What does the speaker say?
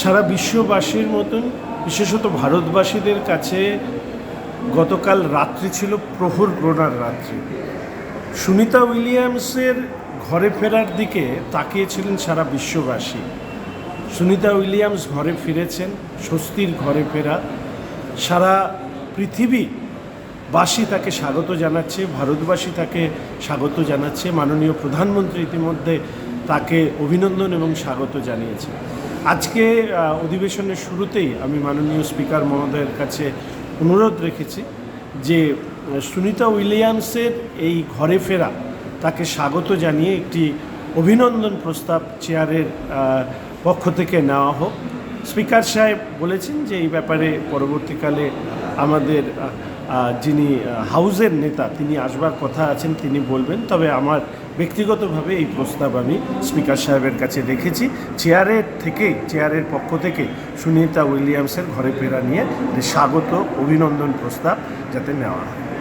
সারা বিশ্ববাসীর মতন, বিশেষত ভারতবাসীদের কাছে গতকাল রাত্রি ছিল প্রহর গ্রহণার রাত্রি। সুনিতা উইলিয়ামসের ঘরে ফেরার দিকে তাকিয়েছিলেন সারা বিশ্ববাসী। সুনিতা উইলিয়ামস ঘরে ফিরেছেন, স্বস্তির ঘরে ফেরা। সারা পৃথিবী বাসী তাকে স্বাগত জানাচ্ছে, ভারতবাসী তাকে স্বাগত জানাচ্ছে, মাননীয় প্রধানমন্ত্রী ইতিমধ্যে তাকে অভিনন্দন এবং স্বাগত জানিয়েছে আজকে অধিবেশনের শুরুতেই আমি মাননীয় স্পিকার মহোদয়ের কাছে অনুরোধ রেখেছি যে, সুনিতা উইলিয়ামসের এই ঘরে ফেরা তাকে স্বাগত জানিয়ে একটি অভিনন্দন প্রস্তাব চেয়ারের পক্ষ থেকে নেওয়া হোক। স্পিকার সাহেব বলেছেন যে, এই ব্যাপারে পরবর্তীকালে আমাদের যিনি হাউজের নেতা, তিনি আসবার কথা আছেন, তিনি বলবেন। তবে আমার ব্যক্তিগতভাবে এই প্রস্তাব আমি স্পিকার সাহেবের কাছে রেখেছি। চেয়ারের থেকে চেয়ারের পক্ষ থেকে সুনিতা উইলিয়ামসের ঘরে ফেরা নিয়ে স্বাগত, অভিনন্দন প্রস্তাব যাতে নেওয়া হয়।